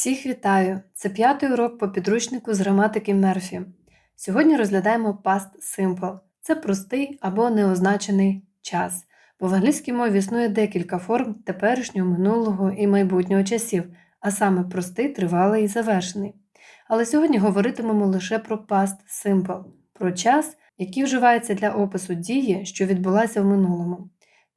Всіх вітаю! Це п'ятий урок по підручнику з граматики Мерфі. Сьогодні розглядаємо past simple. Це простий або неозначений час. Бо в англійській мові існує декілька форм теперішнього, минулого і майбутнього часів, а саме простий, тривалий і завершений. Але сьогодні говоритимемо лише про past simple, про час, який вживається для опису дії, що відбулася в минулому.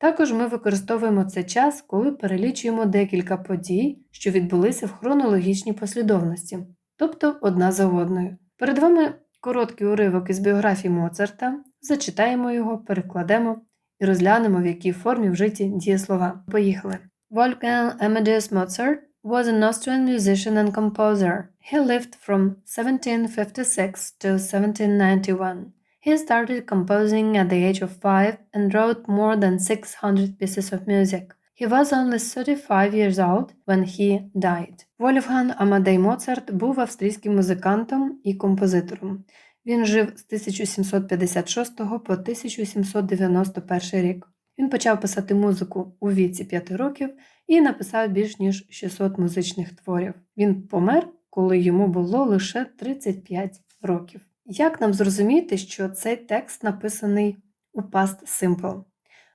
Також ми використовуємо цей час, коли перелічуємо декілька подій, що відбулися в хронологічній послідовності, тобто одна за одною. Перед вами короткий уривок із біографії Моцарта, зачитаємо його, перекладемо і розглянемо, в якій формі вжиті дієслова. Поїхали. Wolfgang Amadeus Mozart was an Austrian musician and composer. He lived from 1756 to 1791. He started composing at the age of five and wrote more than 600 pieces of music. He was only 35 years old when he died. Вольфган Амадей Моцарт був австрійським музикантом і композитором. Він жив з 1756 по 1791 рік. Він почав писати музику у віці 5 років і написав більш ніж 600 музичних творів. Він помер, коли йому було лише 35 років. Як нам зрозуміти, що цей текст написаний у past simple?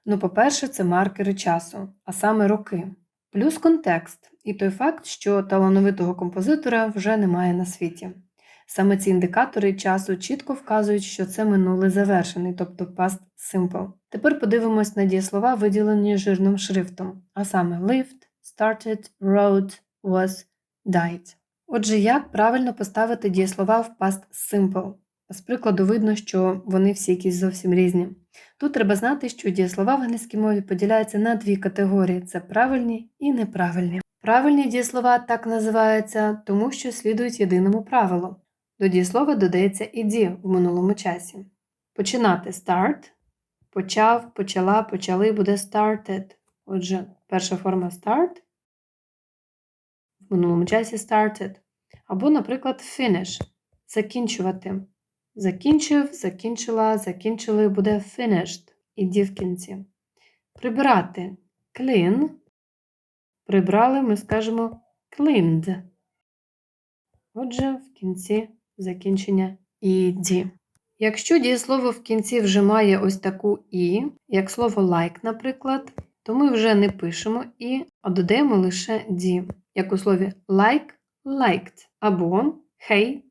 Ну, по-перше, це маркери часу, а саме роки, плюс контекст і той факт, що талановитого композитора вже немає на світі. Саме ці індикатори часу чітко вказують, що це минулий завершений, тобто past simple. Тепер подивимось на дієслова, виділені жирним шрифтом, а саме lived, started, wrote, was, died. Отже, як правильно поставити дієслова в past simple? З прикладу видно, що вони всі якісь зовсім різні. Тут треба знати, що дієслова в англійській мові поділяються на дві категорії: це правильні і неправильні. Правильні дієслова так називаються, тому що слідують єдиному правилу. До дієслова додається «ed» в минулому часі. Починати start, почав, почала, почали буде started. Отже, перша форма start в минулому часі started. Або, наприклад, finish закінчувати. Закінчив, закінчила, закінчили буде finished. Іді в кінці. Прибирати clean. Прибрали, ми скажемо cleaned. Отже, в кінці закінчення іді. Якщо дієслово в кінці вже має ось таку і, як слово like, наприклад, то ми вже не пишемо і, а додаємо лише ді, як у слові like, liked, або hate,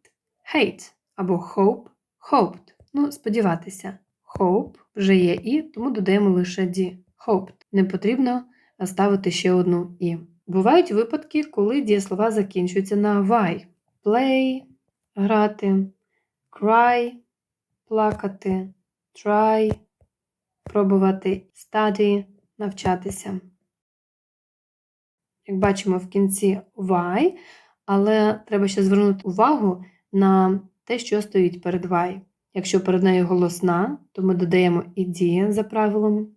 hate, або hope, hoped. Ну, сподіватися. Hope вже є і, тому додаємо лише ді. Hoped. Не потрібно ставити ще одну і. Бувають випадки, коли дієслова закінчуються на y. Play грати, cry плакати, try пробувати, study навчатися. Як бачимо в кінці y, але треба ще звернути увагу на те, що стоїть перед y. Якщо перед нею голосна, то ми додаємо «ed» за правилом.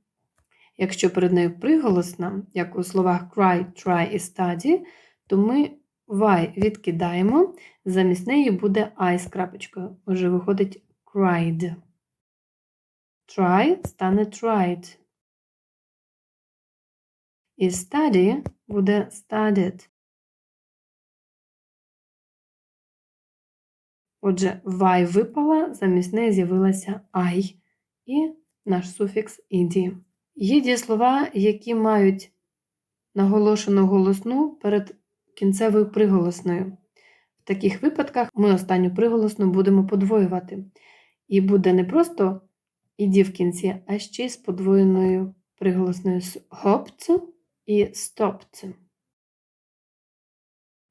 Якщо перед нею приголосна, як у словах cry, try і study, то ми y відкидаємо, замість неї буде I з крапочкою. Отже, виходить cried. Try стане tried. І study буде studied. Отже, y випала, замість неї з'явилася I і наш суфікс «ed». Є дієслова, які мають наголошену голосну перед кінцевою приголосною. В таких випадках ми останню приголосну будемо подвоювати. І буде не просто «іді» в кінці, а ще й з подвоєною приголосною «hopped» і «stopped».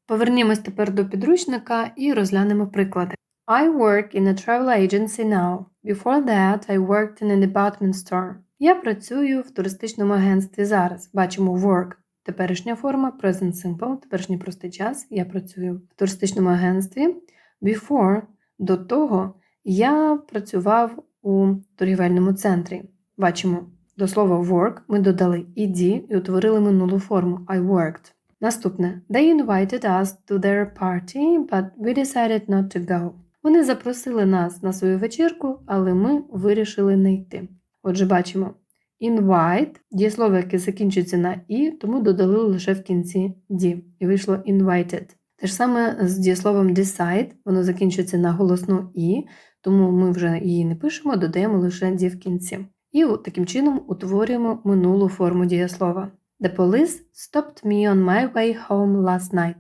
Повернімось тепер до підручника і розглянемо приклади. I work in a travel agency now. Before that, I worked in a department store. Я працюю в туристичному агентстві зараз. Бачимо work. Теперішня форма present simple, теперішній простий час. Я працюю в туристичному агентстві. Before до того я працював у торгівельному центрі. Бачимо, до слова work ми додали «ed» і утворили минулу форму I worked. Наступне. They invited us to their party, but we decided not to go. Вони запросили нас на свою вечірку, але ми вирішили не йти. Отже, бачимо invite, дієслово, яке закінчується на і, тому додали лише в кінці «ді» і вийшло invited. Те ж саме з дієсловом decide, воно закінчується на голосну і, тому ми вже її не пишемо, додаємо лише ді в кінці. І таким чином утворюємо минулу форму дієслова. The police stopped me on my way home last night.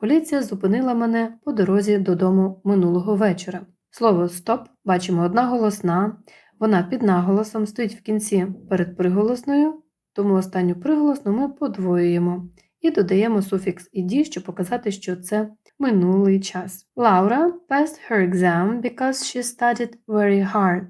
Поліція зупинила мене по дорозі додому минулого вечора. Слово stop бачимо одна голосна, вона під наголосом стоїть в кінці перед приголосною, тому останню приголосну ми подвоюємо і додаємо суфікс «ed», щоб показати, що це минулий час. Laura passed her exam because she studied very hard.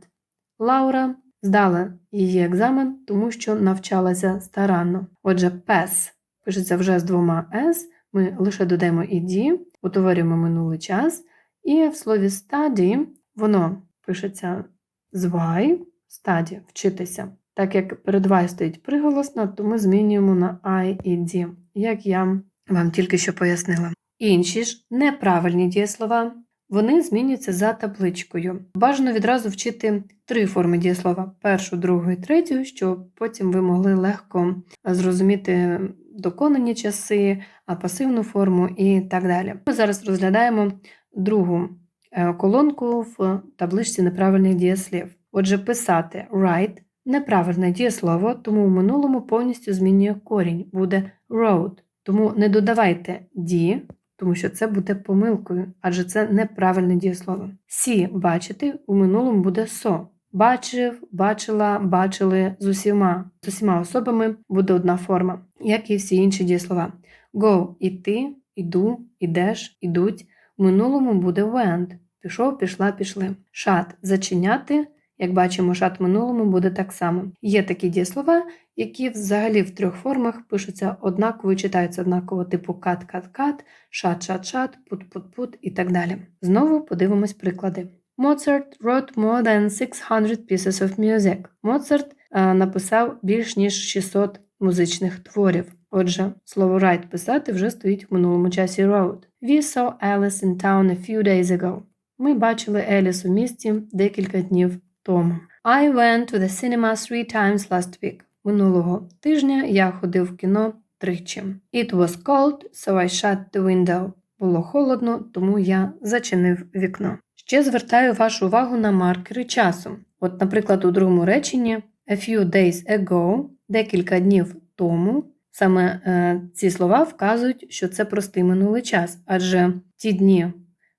Лаура здала її екзамен, тому що навчалася старанно. Отже, pass пишеться вже з двома s, ми лише додаємо «ed», утворюємо минулий час, і в слові study воно пишеться з y, study, вчитися. Так як перед y стоїть приголосна, то ми змінюємо на I і D, як я вам тільки що пояснила. Інші ж неправильні дієслова, вони змінюються за табличкою. Бажано відразу вчити три форми дієслова: першу, другу і третю, щоб потім ви могли легко зрозуміти доконані часи, пасивну форму і так далі. Ми зараз розглядаємо другу е, колонку в табличці неправильних дієслів. Отже, писати write неправильне дієслово, тому в минулому повністю змінює корінь, буде road. Тому не додавайте «ді», тому що це буде помилкою, адже це неправильне дієслово. Сі бачити у минулому буде со. Бачив, бачила, бачили з усіма. З усіма особами буде одна форма, як і всі інші дієслова. Go іти, іду, ідеш, ідуть. У минулому буде went. Пішов, пішла, пішли. Шат зачиняти. Як бачимо, шат в минулому буде так само. Є такі дієслова, які взагалі в трьох формах пишуться однаково і читаються однаково, типу кат-кат-кат, шат-шат-шат, пут-пут-пут і так далі. Знову подивимось приклади. Mozart wrote more than 600 pieces of music. Моцарт е, написав більш ніж 600 музичних творів. Отже, слово write писати вже стоїть в минулому часі wrote. We saw Alice in town a few days ago. Ми бачили Еліс у місті декілька днів тому. I went to the cinema three times last week. Минулого тижня я ходив в кіно тричі. It was cold, so I shut the window. Було холодно, тому я зачинив вікно. Ще звертаю вашу увагу на маркери часу. От, наприклад, у другому реченні a few days ago, декілька днів тому. Саме е, ці слова вказують, що це простий минулий час, адже ті дні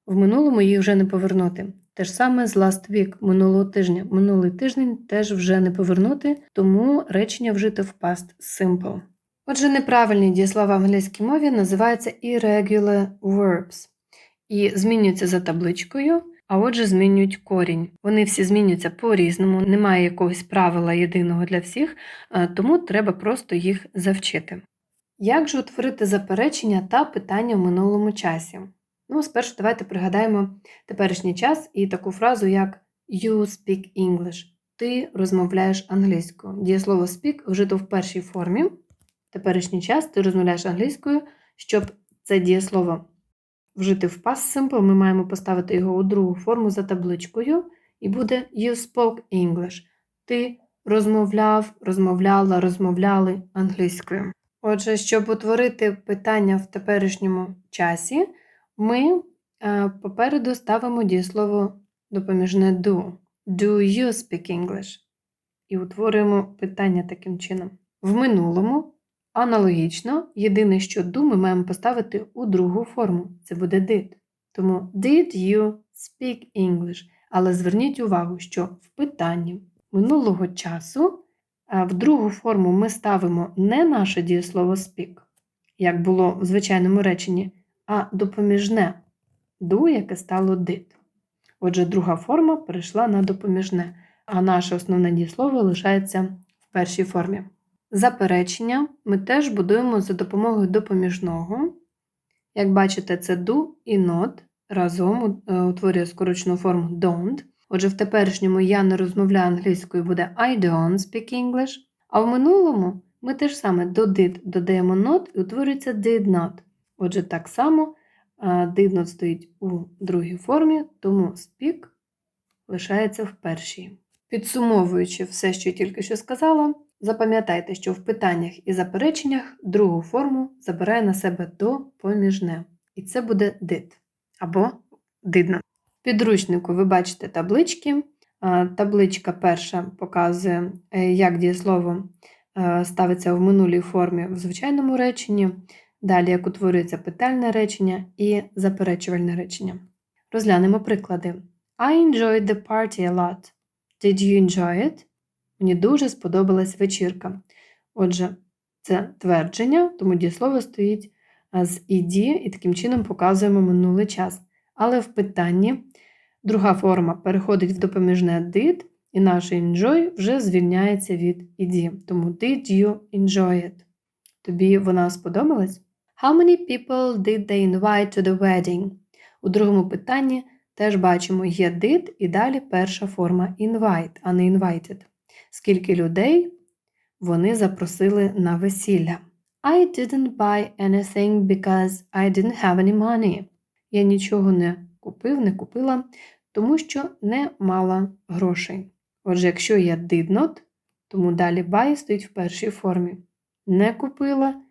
в минулому їх вже не повернути. Те ж саме з last week минулого тижня. Минулий тиждень теж вже не повернути, тому речення вжити в past simple. Отже, неправильні дієслова в англійській мові називаються irregular verbs і змінюються за табличкою, а отже, змінюють корінь. Вони всі змінюються по-різному, немає якогось правила єдиного для всіх, е, тому треба просто їх завчити. Як же утворити заперечення та питання в минулому часі? Ну, спершу давайте пригадаємо теперішній час і таку фразу, як You speak English. Ти розмовляєш англійською. Дієслово speak вжито в першій формі. Теперішній час ти розмовляєш англійською. Щоб це дієслово вжити в past simple, ми маємо поставити його у другу форму за табличкою, і буде You spoke English. Ти розмовляв, розмовляла, розмовляли англійською. Отже, щоб утворити питання в теперішньому часі, ми е, попереду ставимо дієслово допоміжне do. Do you speak English? І утворюємо питання таким чином. В минулому аналогічно, єдине, що do ми маємо поставити у другу форму. Це буде did. Тому did you speak English? Але зверніть увагу, що в питанні минулого часу е, в другу форму ми ставимо не наше дієслово speak, як було в звичайному реченні, а допоміжне do, яке стало did. Отже, друга форма перейшла на допоміжне, а наше основне дієслово лишається в першій формі. Заперечення ми теж будуємо за допомогою допоміжного. Як бачите, це do і not разом е, утворює скорочену форму don't. Отже, в теперішньому я не розмовляю англійською буде I don't speak English. А в минулому ми теж саме до did додаємо not і утворюється did not. Отже, так само not стоїть у другій формі, тому speak лишається в першій. Підсумовуючи все, що я тільки що сказала, запам'ятайте, що в питаннях і запереченнях другу форму забирає на себе допоміжне. і це буде did або дидно. В підручнику ви бачите таблички. Табличка перша показує, е, як дієслово е, ставиться в минулій формі в звичайному реченні, далі як утворюється питальне речення і заперечувальне речення. Розглянемо приклади. I enjoyed the party a lot. Did you enjoy it? Мені дуже сподобалась вечірка. Отже, це твердження, тому дієслово стоїть з ed, і таким чином показуємо минулий час. Але в питанні друга форма переходить в допоміжне did, і наш enjoy вже звільняється від ed. Тому did you enjoy it? Тобі вона сподобалась? How many people did they invite to the wedding? У другому питанні теж бачимо є did і далі перша форма invite, а не invited. Скільки людей вони запросили на весілля? I didn't buy anything because I didn't have any money. Я нічого не купив, не купила, тому що не мала грошей. Отже, якщо я did not, тому далі buy стоїть в першій формі. Не купила,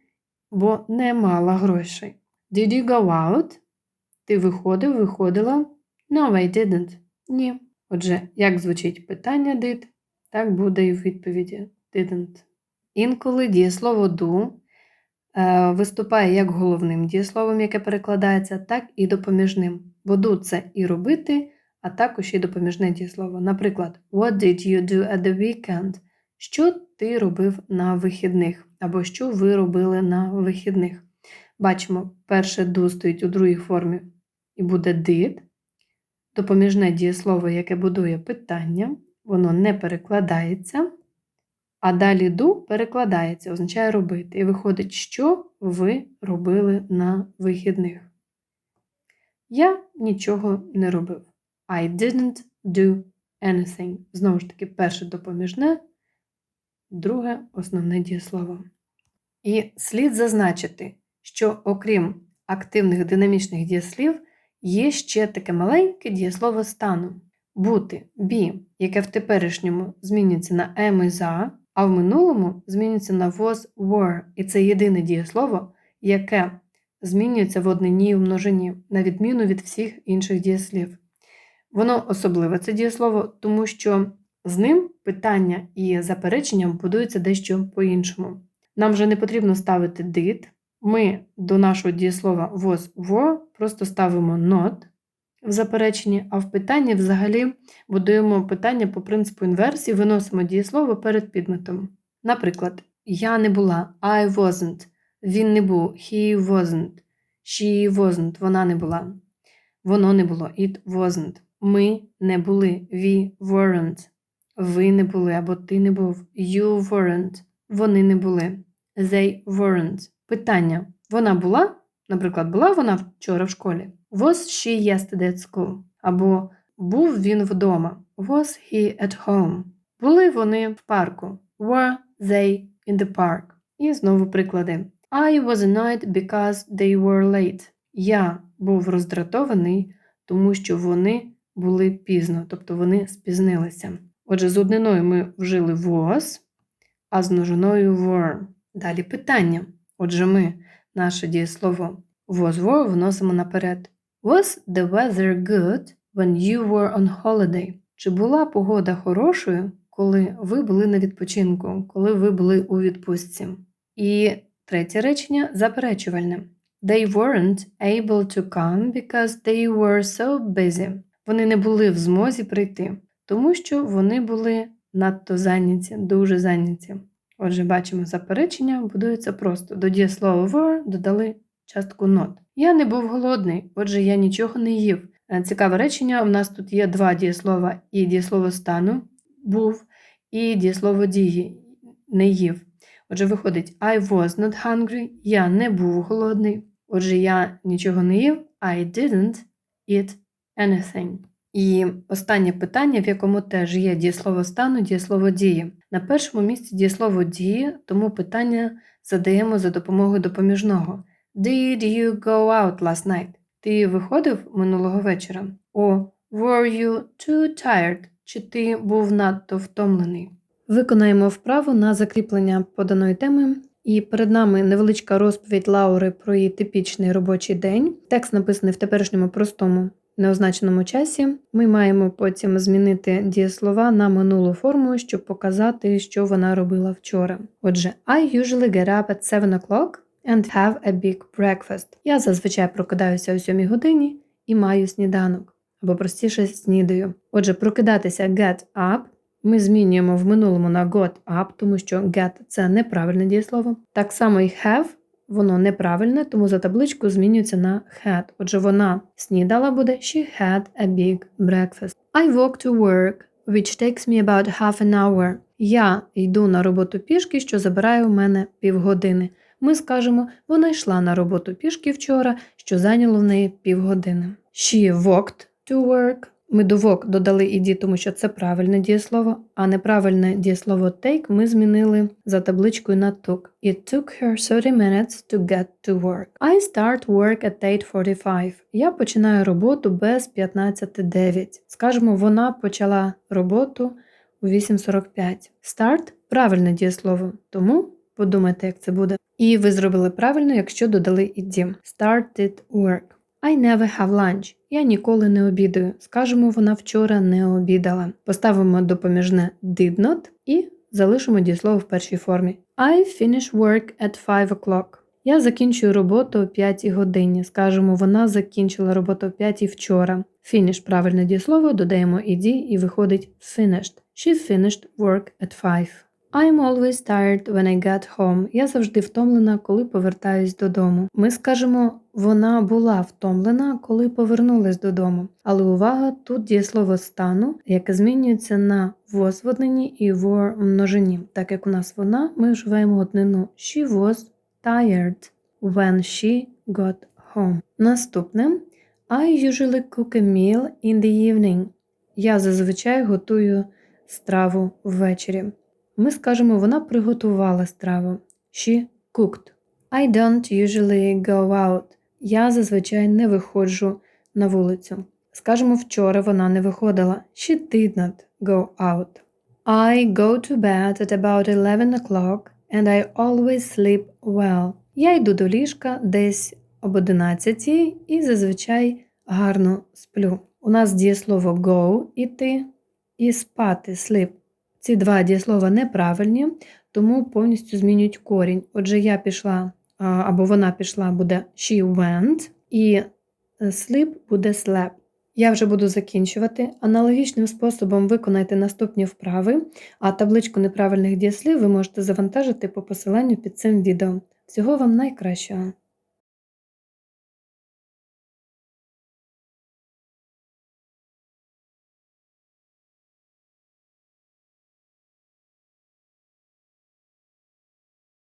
бо не мала грошей. Did you go out? Ти виходив, виходила? No, I didn't. Ні. Отже, як звучить питання did, так буде і в відповіді didn't. Інколи дієслово do е, виступає як головним дієсловом, яке перекладається, так і допоміжним. Бо do – це і робити, а також і допоміжне дієслово. Наприклад, What did you do at the weekend? Що ти робив на вихідних? Або що ви робили на вихідних? Бачимо, перше do стоїть у другій формі і буде did. Допоміжне дієслово, яке будує питання, воно не перекладається. А далі do перекладається, означає робити. І виходить, що ви робили на вихідних. Я нічого не робив. I didn't do anything. Знову ж таки, перше допоміжне, друге основне дієслово. І слід зазначити, що окрім активних динамічних дієслів, є ще таке маленьке дієслово стану. Бути be, яке в теперішньому змінюється на am і за, а в минулому змінюється на was were. І це єдине дієслово, яке змінюється в однині і в множині, на відміну від всіх інших дієслів. Воно особливе це дієслово, тому що з ним питання і заперечення будуються дещо по-іншому. Нам вже не потрібно ставити did. Ми до нашого дієслова was were просто ставимо not в запереченні, а в питанні взагалі будуємо питання по принципу інверсії, виносимо дієслово перед підметом. Наприклад, я не була, I wasn't, він не був, he wasn't, she wasn't, вона не була, воно не було, it wasn't. Ми не були, we weren't. Ви не були або ти не був, you weren't. Вони не були, they weren't. Питання: вона була? Наприклад, була вона вчора в школі? Was she yesterday at school? Або був він вдома? Was he at home? Були вони в парку? Were they in the park? І знову приклади. I was annoyed because they were late. Я був роздратований, тому що вони були пізно, тобто вони спізнилися. Отже, з одниною ми вжили was, а з множиною were. Далі питання. Отже, ми наше дієслово was were вносимо наперед. Was the weather good when you were on holiday? Чи була погода хорошою, коли ви були на відпочинку, коли ви були у відпустці? І третє речення заперечувальне. They weren't able to come because they were so busy. Вони не були в змозі прийти, тому що вони були надто зайняті, дуже зайняті. Отже, бачимо, заперечення будується просто. До дієслова were додали частку not. Я не був голодний, отже, я нічого не їв. Е, Цікаве речення. У нас тут є два дієслова і дієслово стану був, і дієслово дії не їв. Отже, виходить, I was not hungry, я не був голодний. Отже, я нічого не їв. I didn't eat anything. І останнє питання, в якому теж є дієслово стану, дієслово дії. На першому місці дієслово дії, тому питання задаємо за допомогою допоміжного. Did you go out last night? Ти виходив минулого вечора? О, were you too tired? Чи ти був надто втомлений? Виконаємо вправу на закріплення поданої теми І перед нами невеличка розповідь Лаури про її типічний робочий день. Текст написаний в теперішньому простому неозначеному часі. Ми маємо потім змінити дієслова на минулу форму, щоб показати, що вона робила вчора. Отже, I usually get up at 7 o'clock and have a big breakfast. Я зазвичай прокидаюся о 7 годині і маю сніданок, або простіше снідаю. Отже, прокидатися get up ми змінюємо в минулому на got up, тому що get – це неправильне дієслово. Так само і have воно неправильне, тому за табличку змінюється на had. Отже, вона снідала буде she had a big breakfast. I walk to work, which takes me about half an hour. Я йду на роботу пішки, що забирає у мене півгодини. Ми скажемо, вона йшла на роботу пішки вчора, що зайняло в неї півгодини. She walked to work. Walk додали іді, тому що це правильне дієслово, а неправильне дієслово take ми змінили за табличкою на took. It took her 30 minutes to get to work. I start work at 8.45. Я починаю роботу без 15.9. Скажемо, вона почала роботу у 8.45. Start – правильне дієслово, тому подумайте, як це буде. І ви зробили правильно, якщо додали іді. Started work. I never have lunch. Я ніколи не обідаю. Скажемо, вона вчора не обідала. Поставимо допоміжне did not і залишимо дієслово в першій формі. I finish work at 5 o'clock. Я закінчую роботу о 5 годині. Скажемо, вона закінчила роботу о 5 вчора. Finish – правильне дієслово, додаємо ed і виходить finished. She finished work at 5. I'm always tired when I get home. Я завжди втомлена, коли повертаюсь додому. Ми скажемо, вона була втомлена, коли повернулась додому. Але увага, тут дієслово стану, яке змінюється на возводненні і в множині. Так як у нас вона, ми вживаємо однину She was tired when she got home. Наступне I usually cook a meal in the evening. Я зазвичай готую страву ввечері. Ми скажемо, вона приготувала страву. She cooked. I don't usually go out. Я зазвичай не виходжу на вулицю. Скажемо, вчора вона не виходила. She did not go out. I go to bed at about 11 o'clock and I always sleep well. Я йду до ліжка десь об 11 і зазвичай гарно сплю. У нас дієслово go іти і спати sleep. Ці два дієслова неправильні, тому повністю змінюють корінь. Отже, я пішла або вона пішла, буде she went, і е, sleep буде slept. Я вже буду закінчувати. Аналогічним способом виконайте наступні вправи, а табличку неправильних дієслів ви можете завантажити по посиланню під цим відео. Всього вам найкращого!